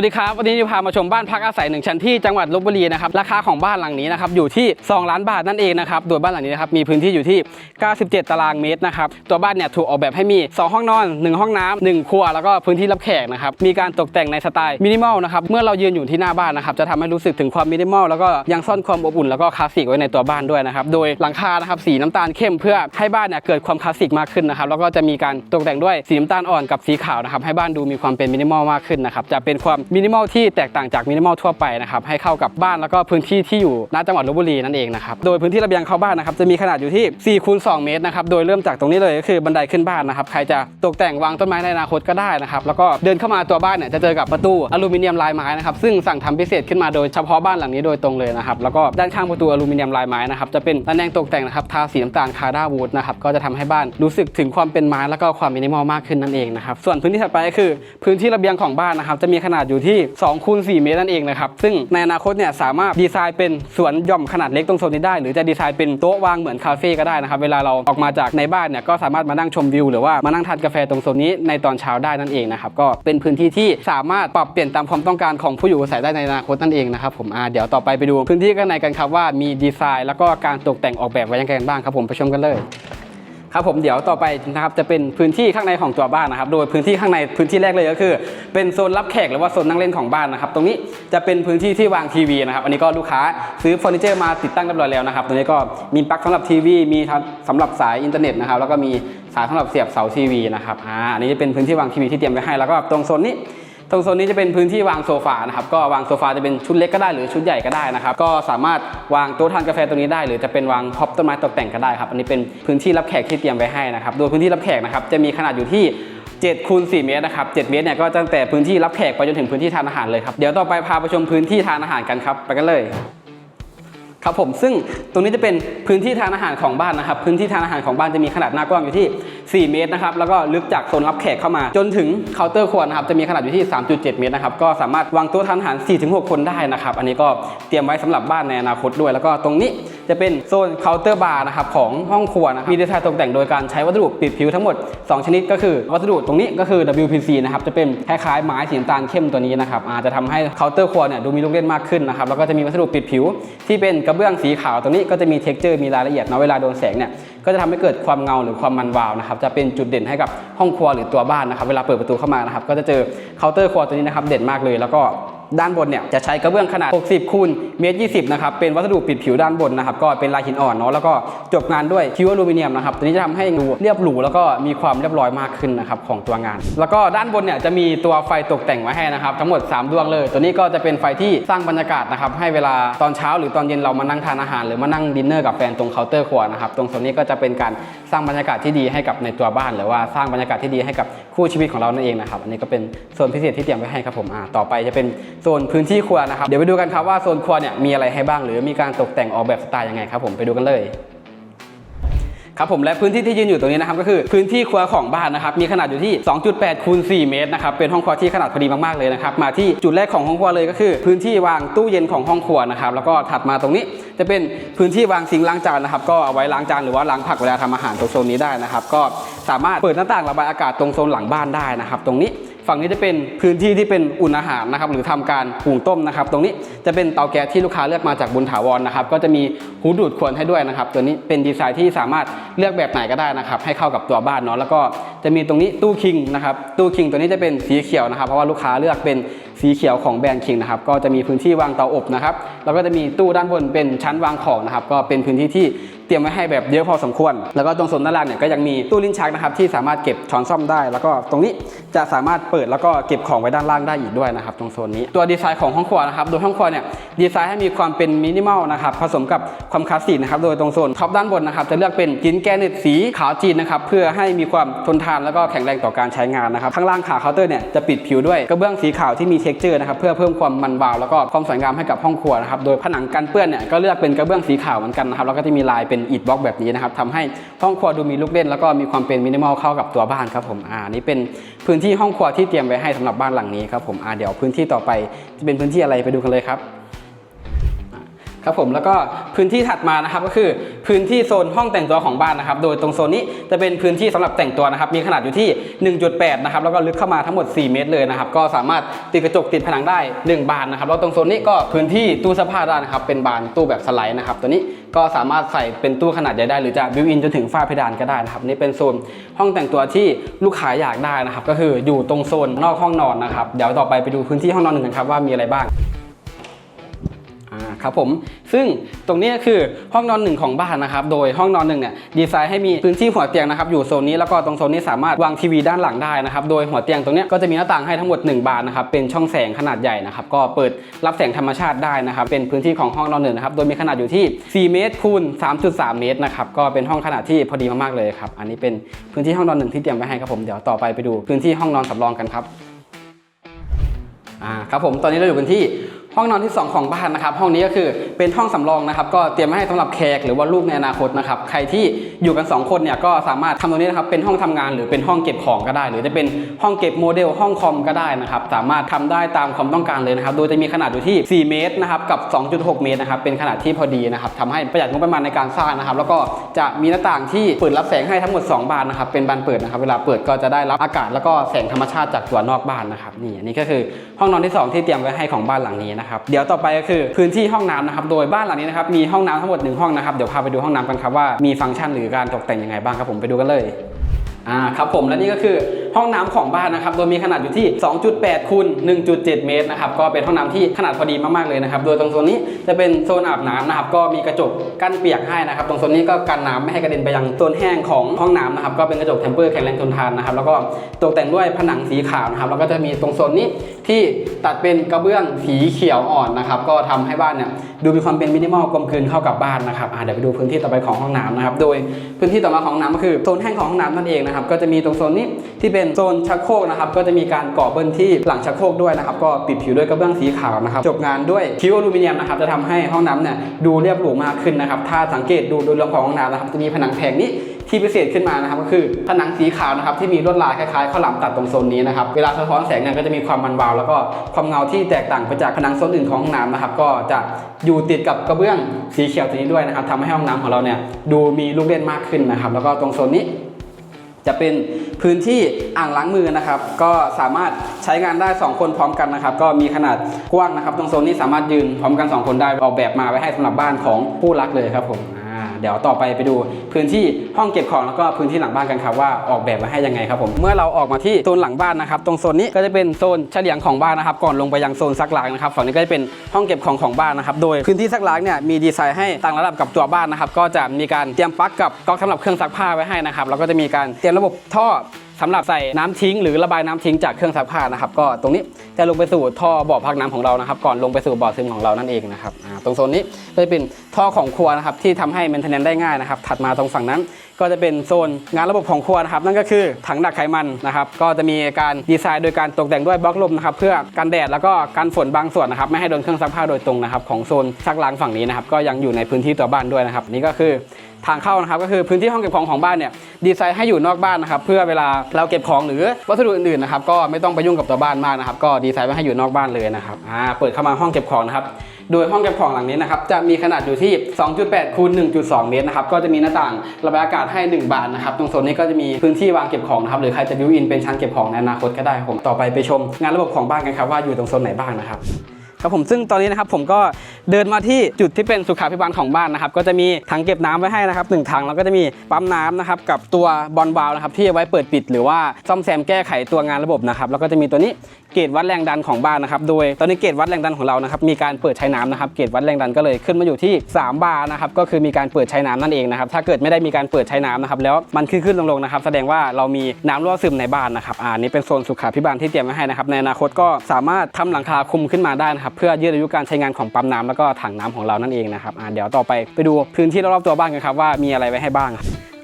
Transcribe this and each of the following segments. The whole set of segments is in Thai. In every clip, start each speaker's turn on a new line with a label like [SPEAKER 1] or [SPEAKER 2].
[SPEAKER 1] สวัสดีครับวันนี้จะพามาชมบ้านพักอาศัยหนึ่งชั้นที่จังหวัดลบบุรีนะครับราคาของบ้านหลังนี้นะครับอยู่ที่ 2 ล้านบาทนั่นเองนะครับโดยบ้านหลังนี้นะครับมีพื้นที่อยู่ที่ 97 ตารางเมตรนะครับตัวบ้านเนี่ยถูกออกแบบให้มี 2 ห้องนอน 1 ห้องน้ำหนึ่งครัว แล้วก็พื้นที่รับแขกนะครับมีการตกแต่งในสไตล์มินิมอลนะครับเมื่อเรายืนอยู่ที่หน้าบ้านนะครับจะทำให้รู้สึกถึงความมินิมอลแล้วก็ยังซ่อนความอบอุ่นแล้วก็คลาสสิกไว้ในตัวบ้านด้วยนะครับโดยหลังคานะครับสีน้ำตาลเข้มเพื่อให้บ้านเนี่ยเกิดความคลาสสิกมากขึ้นนะครับแล้วก็จะมีการตกแต่งด้วยสีน้ำตาลอ่อนกับสีขาวนะครับให้บ้านดูมีความเป็นมินิมอลมากขึ้นนะครับจะเป็นความมินิมอลที่แตกต่างจากมินิมอลทั่วไปนะครับให้เข้ากับบ้านแล้วก็พื้นที่ที่อยู่ณจังหวัดลบบุรีนั่นเองนะครับโดยพื้นที่ระเบียงเข้าบ้านนะครับจะมีขนาดอยู่ที่4คูณ2เมตรนะครับโดยเริ่มจากตรงนี้เลยก็คือบันไดขึ้นบ้านนะครับใครจะตกแต่งวางต้นไม้ในอนาคตก็ได้นะครับแล้วก็เดินเข้ามาตัวบ้านเนี่ยจะเจอกับประตูอลูมิเนียมลายไม้นะครับซึ่งสั่งทำพิเศษขึ้นมาโดยเฉพาะบ้านหลังนี้โดยตรงเลยนะครับแล้วก็ด้านข้างประตูอลูมิเนียมลายไม้นะครับจะเป็นตะแหน่งตกแต่งนะครับทาสีน้ำตาลคาด้าวูดนะครับก็จะทำให้บ้านรู้สึกถึงความเป็นไม้แล้วก็ความมินิมอลมากขึ้นนั่นเองนะครับส่วนพื้นที่ถัดไปก็คือพื้นที่ระเบียงของบ้านนะครับจะมีขนาดอยู่ที่2คูณ4เมตรนั่นเองนะครับซึ่งในอนาคตเนี่ยสามารถดีไซน์เป็นสวนหย่อมขนาดเล็กตรงโซนนี้ได้ หรือจะดีไซน์เป็นโต๊ะวางเหมือนคาเฟ่ก็ได้นะครับเวลาเราออกมาจากในบ้านเนี่ยก็สามารถมานั่งชมวิวหรือว่ามานั่งทานกาแฟตรงโซนนี้ในตอนเช้าได้นั่นเองนะครับก็เป็นพื้นที่ที่สามารถปรับเปลี่ยนตามความต้องการของผู้อยู่อาศัยได้ในอนาคตนั่นเองนะครับผมอ่าเดี๋ยวต่อไปไปดูพื้นที่ข้างในกันครับว่ามีดีไซน์ แล้วก็การตกแต่งออกแบบไว้ยังไงกันบ้างครับผมไปชมกันเลย ครับผมเดี๋ยวต่อไปนะครับจะเป็นพื้นที่ข้างในของตัวบ้านนะครับ โดยพื้นที่ข้างในพื้นที่แรกเลยก็คือ เป็นโซนรับแขกหรือว่าโซนนั่งเล่นของบ้านนะครับตรงนี้จะเป็นพื้นที่ที่วางทีวีนะครับอันนี้ก็ลูกค้าซื้อเฟอร์นิเจอร์มาติดตั้งเรียบร้อยแล้วนะครับตรงนี้ก็มีปลั๊กสำหรับทีวีมีสำหรับสายอินเทอร์เน็ตนะครับแล้วก็มีสายสำหรับเสียบเสาทีวีนะครับอ่าอันนี้จะเป็นพื้นที่วางทีวีที่เตรียมไว้ให้แล้วก็ตรงโซนนี้ ตรงโซนนี้จะเป็นพื้นที่วางโซฟานะครับก็วางโซฟาจะเป็นชุดเล็กก็ได้หรือชุดใหญ่ก็ได้นะครับก็สามารถวางโต๊ะทานกาแฟตรงนี้ได้ หรือจะเป็นวางพ็อปต้นไม้ตกแต่งก็ได้ครับอันนี้เป็นพื้นที่รับแขกที่เตรียมไว้ให้นะครับโดยพื้นที่รับแขกนะครับจะมีขนาดอยู่ที่7คูณ4เมตรนะครับ7เมตรเนี่ยก็ตั้งแต่พื้นที่รับแขกไปจนถึงพื้นที่ทานอาหารเลยครับเดี๋ยวต่อไปพาไปชมพื้นที่ทานอาหารกันครับไปกันเลย ครับผมซึ่งตรงนี้จะเป็นพื้นที่ทานอาหารของบ้านนะครับ พื้นที่ทานอาหารของบ้านจะมีขนาดหน้ากว้างอยู่ที่ 4 เมตรนะครับแล้วก็ลึกจากโซนรับแขกเข้ามา จนถึงเคาน์เตอร์ครัวนะครับจะมีขนาดอยู่ที่ 3.7 เมตรนะครับก็สามารถวางโต๊ะทานอาหาร 4-6 คนได้นะครับอันนี้ก็เตรียมไว้สำหรับบ้านในอนาคตด้วย แล้วก็ตรงนี้ จะเป็นโซนเคาน์เตอร์บาร์นะครับของห้องครัวนะครับมีดีไซน์ตกแต่งโดยการใช้วัสดุปิดผิวทั้งหมด 2 ชนิดก็คือ วัสดุตรงนี้ก็คือ WPC นะครับจะเป็นคล้ายๆไม้สีน้ำตาลเข้มตัวนี้นะครับอาจจะทำให้เคาน์เตอร์ครัวเนี่ยดูมีลูกเล่นมากขึ้นนะครับแล้วก็จะมีวัสดุปิดผิว ที่เป็นกระเบื้องสีขาวตรงนี้ก็จะมีเท็กเจอร์มีรายละเอียดเนาะเวลาโดนแสงเนี่ยก็จะทำให้เกิดความเงาหรือความมันวาวนะครับจะเป็นจุดเด่นให้กับห้องครัวหรือตัวบ้านนะครับเวลาเปิดประตูเข้ามานะครับก็จะเจอเคาน์เตอร์ครัวตัวนี้นะครับเด่นมากเลย แล้วก็ ด้านบนเนี่ยจะใช้กระเบื้องขนาด 60คูณเมตร20นะครับเป็นวัสดุปิดผิวด้านบนนะครับก็เป็นลายหินอ่อนเนาะแล้วก็จบงานด้วยคิวอลูมิเนียมนะครับตัวนี้จะทำให้ดูเรียบหรูแล้วก็มีความเรียบร้อยมากขึ้นนะครับของตัวงาน แล้วก็ด้านบนเนี่ยจะมีตัวไฟตกแต่งไว้ให้นะครับทั้งหมด 3 ดวงเลย ตัวนี้ก็จะเป็นไฟที่สร้างบรรยากาศนะครับให้เวลาตอนเช้าหรือตอนเย็นเรามานั่งทานอาหาร หรือมานั่งดินเนอร์กับแฟนตรงเคาน์เตอร์ครัวนะครับตรงโซนนี้ก็จะเป็นการสร้างบรรยากาศที่ดีให้กับในตัวบ้าน หรือว่าสร้างบรรยากาศที่ดีให้กับคู่ชีวิตของเรานั่นเองนะครับอันนี้ก็เป็นโซนพิเศษที่เตรียมไว้ให้ครับผมอ่าต่อไปจะเป็นโซนพื้นที่ครัวนะครับ เดี๋ยวไปดูกันครับว่าโซนครัวเนี่ยมีอะไรให้บ้าง หรือมีการตกแต่งออกแบบสไตล์ยังไงครับผมไปดูกันเลยครับผมและพื้นที่ที่ยืนอยู่ตรงนี้นะครับก็คือพื้นที่ครัวของบ้านนะครับมีขนาดอยู่ที่ 2.8คูณ4เมตรนะครับเป็นห้องครัวที่ขนาดพอดีมากๆเลยนะครับมาที่จุดแรกของห้องครัวเลยก็คือ พื้นที่วางตู้เย็นของห้องครัวนะครับแล้วก็ถัดมาตรงนี้จะเป็นพื้นที่วางซิงล้างจานนะครับก็เอาไว้ล้างจานหรือว่าล้างผักเวลาทำอาหารตรงโซนนี้ได้นะครับก็สามารถเปิดหน้าต่างระบายอากาศตรงโซนหลังบ้านได้นะครับตรงนี้ ฝั่งนี้จะเป็นพื้นที่ที่เป็นอุ่นอาหารนะครับหรือทำการหุงต้มนะครับ ตรงนี้จะเป็นเตาแก๊สที่ลูกค้าเลือกมาจากบุญถาวรนะครับ ก็จะมีหูดูดควนให้ด้วยนะครับ ตัวนี้เป็นดีไซน์ที่สามารถเลือกแบบไหนก็ได้นะครับ ให้เข้ากับตัวบ้านเนาะแล้วก็จะมีตรงนี้ตู้คิงนะครับตู้คิงตัวนี้จะเป็นสีเขียวนะครับ เพราะว่าลูกค้าเลือกเป็น สีเขียวของแบรนด์คิงนะครับก็จะมีพื้นที่วางเตาอบนะครับแล้วก็จะมีตู้ด้านบนเป็นชั้นวางของนะครับก็เป็นพื้นที่ที่เตรียมไว้ให้แบบเยอะพอสมควร แล้วก็ตรงโซนด้านล่างเนี่ยก็ยังมีตู้ลิ้นชักนะครับที่สามารถเก็บช้อนซ่อมได้ แล้วก็ตรงนี้จะสามารถเปิดแล้วก็เก็บของไว้ด้านล่างได้อีกด้วยนะครับตรงโซนนี้ตัวดีไซน์ของห้องครัวนะครับโดยห้องครัวเนี่ย ดีไซน์ให้มีความเป็นมินิมอลนะครับผสมกับความคลาสสิกนะครับโดยตรงโซนท็อปด้านบนนะครับจะเลือกเป็นหินแกนิตสีขาวจีนนะครับเพื่อให้มีความทนทานแล้วก็แข็งแรงต่อการใช้งานนะครับข้างล่างขาเคาน์เตอร์เนี่ยจะปิดผิวด้วยกระเบื้องสีขาวที่มีเท็กเจอร์นะครับเพื่อเพิ่มความมันวาวแล้วก็ความสวยงามให้กับห้องครัวนะครับโดยผนังกันเปื้อนเนี่ยก็เลือกเป็นกระเบื้องสีขาวเหมือนกันนะครับแล้วก็จะมีลายเป็นอิฐบล็อกแบบนี้นะครับทำให้ห้องครัวดูมีลูกเล่น แล้วก็มีความเป็นมินิมอลเข้ากับตัวบ้านครับผมอ่านี่เป็นพื้นที่ห้องครัวที่เตรียมไว้ให้สำหรับบ้านหลังนี้ครับผมอ่าเดี๋ยวพื้นที่ต่อไปจะเป็นพื้นที่อะไรไปดูกันเลยครับ ครับผมแล้วก็พื้นที่ถัดมานะครับก็คือพื้นที่โซนห้องแต่งตัวของบ้านนะครับ โดยตรงโซนนี้จะเป็นพื้นที่สำหรับแต่งตัวนะครับ มีขนาดอยู่ที่ 1.8 นะครับแล้วก็ลึกเข้ามาทั้งหมด 4 เมตรเลยนะครับ ก็สามารถติดกระจกติดผนังได้ 1 บานนะครับ แล้วตรงโซนนี้ก็พื้นที่ตู้เสื้อผ้าได้นะครับ เป็นบานตู้แบบสไลด์นะครับ ตัวนี้ก็สามารถใส่เป็นตู้ขนาดใหญ่ได้ หรือจะบิวอินจนถึงฝ้าเพดานก็ได้นะครับนี่เป็นโซนห้องแต่งตัวที่ลูกค้าอยากได้นะครับ ก็คืออยู่ตรงโซนนอกห้องนอนนะครับเดี๋ยวต่อไปไปดูพื้นที่ห้องนอนหนึ่งกันครับว่ามีอะไรบ้าง ครับผม ซึ่งตรงนี้คือห้องนอนหนึ่งของบ้านนะครับ โดยห้องนอนหนึ่งเนี่ยดีไซน์ให้มีพื้นที่หัวเตียงนะครับอยู่โซนนี้แล้วก็ตรงโซนนี้สามารถวางทีวีด้านหลังได้นะครับ โดยหัวเตียงตรงนี้ก็จะมีหน้าต่างให้ทั้งหมด 1 บานนะครับ เป็นช่องแสงขนาดใหญ่นะครับ ก็เปิดรับแสงธรรมชาติได้นะครับ เป็นพื้นที่ของห้องนอนหนึ่งนะครับ โดยมีขนาดอยู่ที่ 4 เมตรคูณ 3.3 เมตรนะครับ ก็เป็นห้องขนาดที่พอดีมากๆเลยครับ อันนี้เป็นพื้นที่ห้องนอนหนึ่งที่เตรียมไว้ให้ครับผม เดี๋ยวต่อไปไปดูพื้นที่ห้องนอนสำรองกันครับอ่าครับผมตอนนี้เราอยู่กันที่ ห้องนอนที่ 2 ของบ้านนะครับ ห้องนี้ก็คือเป็นห้องสำรองนะครับ ก็เตรียมไว้ให้สำหรับแขกหรือว่าลูกในอนาคตนะครับ ใครที่ อยู่กัน 2 คนเนี่ยก็สามารถทำตรงนี้นะครับเป็นห้องทำงานหรือเป็นห้องเก็บของก็ได้ หรือจะเป็นห้องเก็บโมเดลห้องคอมก็ได้นะครับสามารถทำได้ตามความต้องการเลยนะครับโดยจะมีขนาดอยู่ที่ 4 เมตรนะครับกับ 2.6 เมตรนะครับเป็นขนาดที่พอดีนะครับทำให้ประหยัดงบประมาณในการสร้างนะครับ แล้วก็จะมีหน้าต่างที่เปิดรับแสงให้ทั้งหมด 2 บานนะครับเป็นบานเปิดนะครับเวลาเปิดก็จะได้รับอากาศแล้วก็แสงธรรมชาติจากตัวนอกบ้านนะครับนี่อันนี้ก็คือห้องนอนที่ 2 ที่เตรียมไว้ให้ของบ้านหลังนี้นะครับเดี๋ยวต่อไปก็คือพื้นที่ห้องน้ำนะครับโดยบ้านหลังนี้นะครับมีห้องน้ำทั้งหมดหนึ่งห้องนะครับเดี๋ยวพาไปดูห้องน้ำกันครับว่ามีฟังก์ชันหรือการตกแต่งยังไงบ้างครับผมไปดูกันเลยอ่าครับผมและนี่ก็คือ ห้องน้ำของบ้านนะครับ โดยมีขนาดอยู่ที่ 2.8คูณ1.7 เมตรนะครับก็เป็นห้องน้ำที่ขนาดพอดีมากๆเลยนะครับโดยตรงโซนนี้จะเป็นโซนอาบน้ำนะครับก็มีกระจกกั้นเปียกให้นะครับ ตรงโซนนี้ก็กันน้ำไม่ให้กระเด็นไปยังโซนแห้งของห้องน้ำนะครับก็เป็นกระจกเทมเปอร์แข็งแรงทนทานนะครับแล้วก็ตกแต่งด้วยผนังสีขาวนะครับแล้วก็จะมีตรงโซนนี้ที่ตัดเป็นกระเบื้องสีเขียวอ่อนนะครับก็ทำให้บ้านเนี่ยดูมีความเป็นมินิมอลกลมกลืนเข้ากับบ้านนะครับเดี๋ยวไปดูพื้นที่ต่อไปของห้องน้ำนะครับโดยพื้นที่ต่อมาของห้องน้ำก็คือโซนแห้งของห้องน้ำนั่นเองนะครับก็จะมีตรงโซนนี้ที่เป็นโซนชักโครกนะครับก็จะมีการก่อเบิ้ลที่หลังชักโครกด้วยนะครับก็ปิดผิวด้วยกระเบื้องสีขาวนะครับจบงานด้วยคิวอลูมิเนียมนะครับจะทำให้ห้องน้ำเนี่ยดูเรียบหรูมากขึ้นนะครับถ้าสังเกตดูโดยรวมของห้องน้ำนะครับจะมีผนังแผงนี้ที่พิเศษขึ้นมานะครับก็คือผนังสีขาวนะครับที่มีลวดลายคล้ายๆข้าวหลามตัดตรงโซนนี้นะครับเวลาสะท้อนแสงเนี่ยก็จะมีความมันวาว แล้วก็ความเงาที่แตกต่างไปจากผนังโซนอื่นของห้องน้ำนะครับก็จะอยู่ติดกับกระเบื้องสีเขียวตัวนี้ด้วยนะครับทำให้ห้องน้ำของเราเนี่ยดูมีลูกเล่นมากขึ้นนะครับแล้วก็ตรงโซนนี้ จะเป็นพื้นที่อ่างล้างมือนะครับ ก็สามารถใช้งานได้ 2 คนพร้อมกันนะครับ ก็มีขนาดกว้างนะครับ ตรงโซนนี้สามารถยืนพร้อมกัน 2 คนได้ออกแบบมาไว้ให้สำหรับบ้านของผู้รักเลยครับผม เดี๋ยวต่อไปไปดูพื้นที่ห้องเก็บของแล้วก็พื้นที่หลังบ้านกันครับว่าออกแบบไว้ให้ยังไงครับผมเมื่อเราออกมาที่โซนหลังบ้านนะครับตรงโซนนี้ก็จะเป็นโซนเฉลียงของบ้านนะครับก่อนลงไปยังโซนซักล้างนะครับฝั่งนี้ก็จะเป็นห้องเก็บของของบ้านนะครับโดยพื้นที่ซักล้างเนี่ยมีดีไซน์ให้ต่างระดับกับตัวบ้านนะครับก็จะมีการเตรียมปลั๊กกับก๊อกสำหรับเครื่องซักผ้าไว้ให้นะครับแล้วก็จะมีการเตรียมระบบท่อ สำหรับใส่น้ำทิ้งหรือระบายน้ำทิ้งจากเครื่องซักผ้านะครับก็ตรงนี้จะลงไปสู่ท่อบ่อพักน้ำของเรานะครับ ก่อนลงไปสู่บ่อซึมของเรานั่นเองนะครับตรงโซนนี้ก็จะเป็นท่อของครัวนะครับที่ทำให้เมนเทนแนนได้ง่ายนะครับถัดมาตรงฝั่งนั้น ก็จะเป็นโซนงานระบบของครัวนะครับนั่นก็คือถังดักไขมันนะครับก็จะมีการดีไซน์โดยการตกแต่งด้วยบล็อกลมนะครับเพื่อกันแดดแล้วก็กันฝนบางส่วนนะครับไม่ให้โดนเครื่องซักผ้าโดยตรงนะครับของโซนซักล้างฝั่งนี้นะครับก็ยังอยู่ในพื้นที่ตัวบ้านด้วยนะครับนี่ก็คือทางเข้านะครับก็คือพื้นที่ห้องเก็บของของบ้านเนี่ยดีไซน์ให้อยู่นอกบ้านนะครับเพื่อเวลาเราเก็บของหรือวัสดุอื่นๆนะครับก็ไม่ต้องไปยุ่งกับตัวบ้านมากนะครับก็ดีไซน์ไว้ให้อยู่นอกบ้านเลยนะครับอ่าเปิดเข้ามาห้องเก็บของนะครับ โดยห้องเก็บของหลังนี้นะครับจะมีขนาดอยู่ที่ 2.8คูณ1.2 เมตรนะครับก็จะมีหน้าต่างระบายอากาศให้ 1 บานนะครับตรงโซนนี้ก็จะมีพื้นที่วางเก็บของนะครับหรือใครจะบิวอินเป็นชั้นเก็บของในอนาคตก็ได้ครับผมต่อไปไปชมงานระบบของบ้านกันครับว่าอยู่ตรงโซนไหนบ้างนะครับ ครับผมซึ่งตอนนี้นะครับผมก็เดินมาที่จุดที่เป็นสุขาภิบาลของบ้านนะครับก็จะมีถังเก็บน้ำไว้ให้นะครับหนึ่งถังแล้วก็จะมีปั๊มน้ำนะครับกับตัวบอลวาล์วนะครับที่เอาไว้เปิดปิด หรือว่าซ่อมแซมแก้ไขตัวงานระบบนะครับแล้วก็จะมีตัวนี้เกจวัดแรงดันของบ้านนะครับโดยตอนนี้เกจวัดแรงดันของเรานะครับมีการเปิดใช้น้ำนะครับเกจวัดแรงดันก็เลยขึ้นมาอยู่ที่ 3 บาร์นะครับก็คือมีการเปิดใช้น้ำนั่นเองนะครับถ้าเกิดไม่ได้มีการเปิดใช้น้ำนะครับแล้วมันขึ้นขึ้นลงลงนะครับแสดงว่าเรามีน้ำรั่วซึมในบ้านนะครับอ่านี่เป็นโซนสุขาภิบาลที่เตรียมไว้ให้นะครับในอนาคตก็สามารถทำหลังคาคุมขึ้นมาได้นะครับเพื่อยืดอายุการใช้งานของปั๊มน้ำแล้วก็ถังน้ำของเรานั่นเองนะครับอ่าเดี๋ยวต่อไปไปดูพื้นที่รอบๆตัวบ้านกันครับว่ามีอะไรไว้ให้บ้าง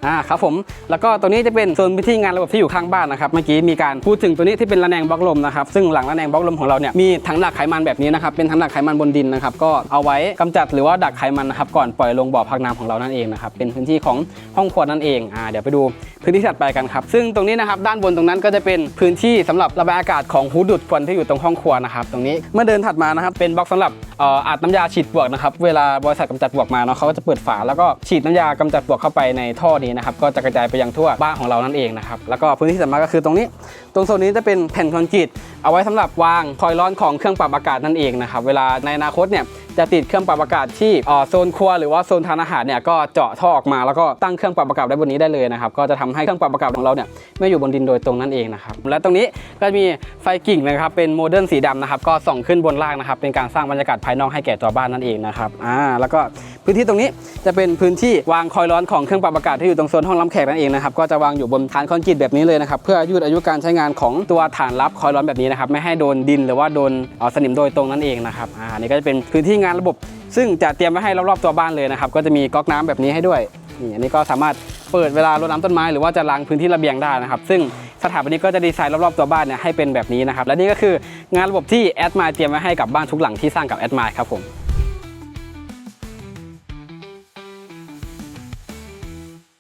[SPEAKER 1] อ่าครับผมแล้วก็ตัวนี้จะเป็นโซนพื้นที่งานระบบที่อยู่ข้างบ้านนะครับเมื่อกี้มีการพูดถึงตัวนี้ที่เป็นระแนงบล็อกลมนะครับซึ่งหลังระแนงบล็อกลมของเราเนี่ยมีถังดักไขมันแบบนี้นะครับเป็นถังดักไขมันบนดินนะครับก็เอาไว้กำจัดหรือว่าดักไขมันนะครับก่อนปล่อยลงบ่อพักน้ำของเรานั่นเองนะครับเป็นพื้นที่ของห้องครัวนั่นเองอ่าเดี๋ยวไปดูพื้นที่ถัดไปกันครับซึ่งตรงนี้นะครับด้านบนตรงนั้นก็จะเป็นพื้นที่สำหรับระบายอากาศของหูดูดควันที่อยู่ตรงห้องครัวนะครับตรงนี้เมื่อเดินถัดมานะครับเป็นบล็อกสำหรับอออัดน้ำยาฉีดปลวกนะครับเวลาบริษัทกำจัดปลวกมาเนาะเขาก็จะเปิดฝาแล้วก็ฉีดน้ำยากำจัดปลวกเข้าไปในท่อนี้นะครับก็จะกระจายไปยังทั่วบ้านของเรานั่นเองนะครับแล้วก็พื้นที่ถัดมาก็คือตรงนี้ ตรงโซนนี้จะเป็นแผ่นคอนกรีตเอาไว้สำหรับวางคอยล์ร้อนของเครื่องปรับอากาศนั่นเองนะครับเวลาในอนาคตเนี่ยจะติดเครื่องปรับอากาศที่โซนครัวหรือว่าโซนทานอาหารเนี่ยก็เจาะท่อออกมาแล้วก็ตั้งเครื่องปรับอากาศไว้บนนี้ได้เลยนะครับก็จะทำให้เครื่องปรับอากาศของเราเนี่ยไม่อยู่บนดินโดยตรงนั่นเองนะครับและตรงนี้ก็มีไฟกิ่งนะครับเป็นโมเดิร์นสีดำนะครับก็ส่องขึ้นบนล่างนะครับเป็นการสร้างบรรยากาศภายนอกให้แก่ตัวบ้านนั่นเองนะครับอ่าแล้วก็ พื้นที่ตรงนี้จะเป็นพื้นที่วางคอยร้อนของเครื่องปรับอากาศที่อยู่ตรงโซนห้องรับแขกนั่นเองนะครับก็จะวางอยู่บนฐานคอนกรีตแบบนี้เลยนะครับเพื่อยืดอายุการใช้งานของตัวฐานรับคอยร้อนแบบนี้นะครับไม่ให้โดนดินหรือว่าโดนเอ่อสนิมโดยตรงนั่นเองนะครับอ่านี่ก็จะเป็นพื้นที่งานระบบ ซึ่งจะเตรียมไว้ให้รอบๆตัวบ้านเลยนะครับก็จะมีก๊อกน้ำแบบนี้ให้ด้วยนี่อันนี้ก็สามารถเปิดเวลารดน้ำต้นไม้หรือว่าจะล้างพื้นที่ระเบียงได้นะครับซึ่งสถาปนิกก็จะดีไซน์รอบๆตัวบ้านเนี่ยให้เป็นแบบนี้นะครับและนี่ก็คืองานระบบที่แอดมาเตรียมไว้ให้กับบ้านทุกหลังที่สร้างกับแอดมาครับผม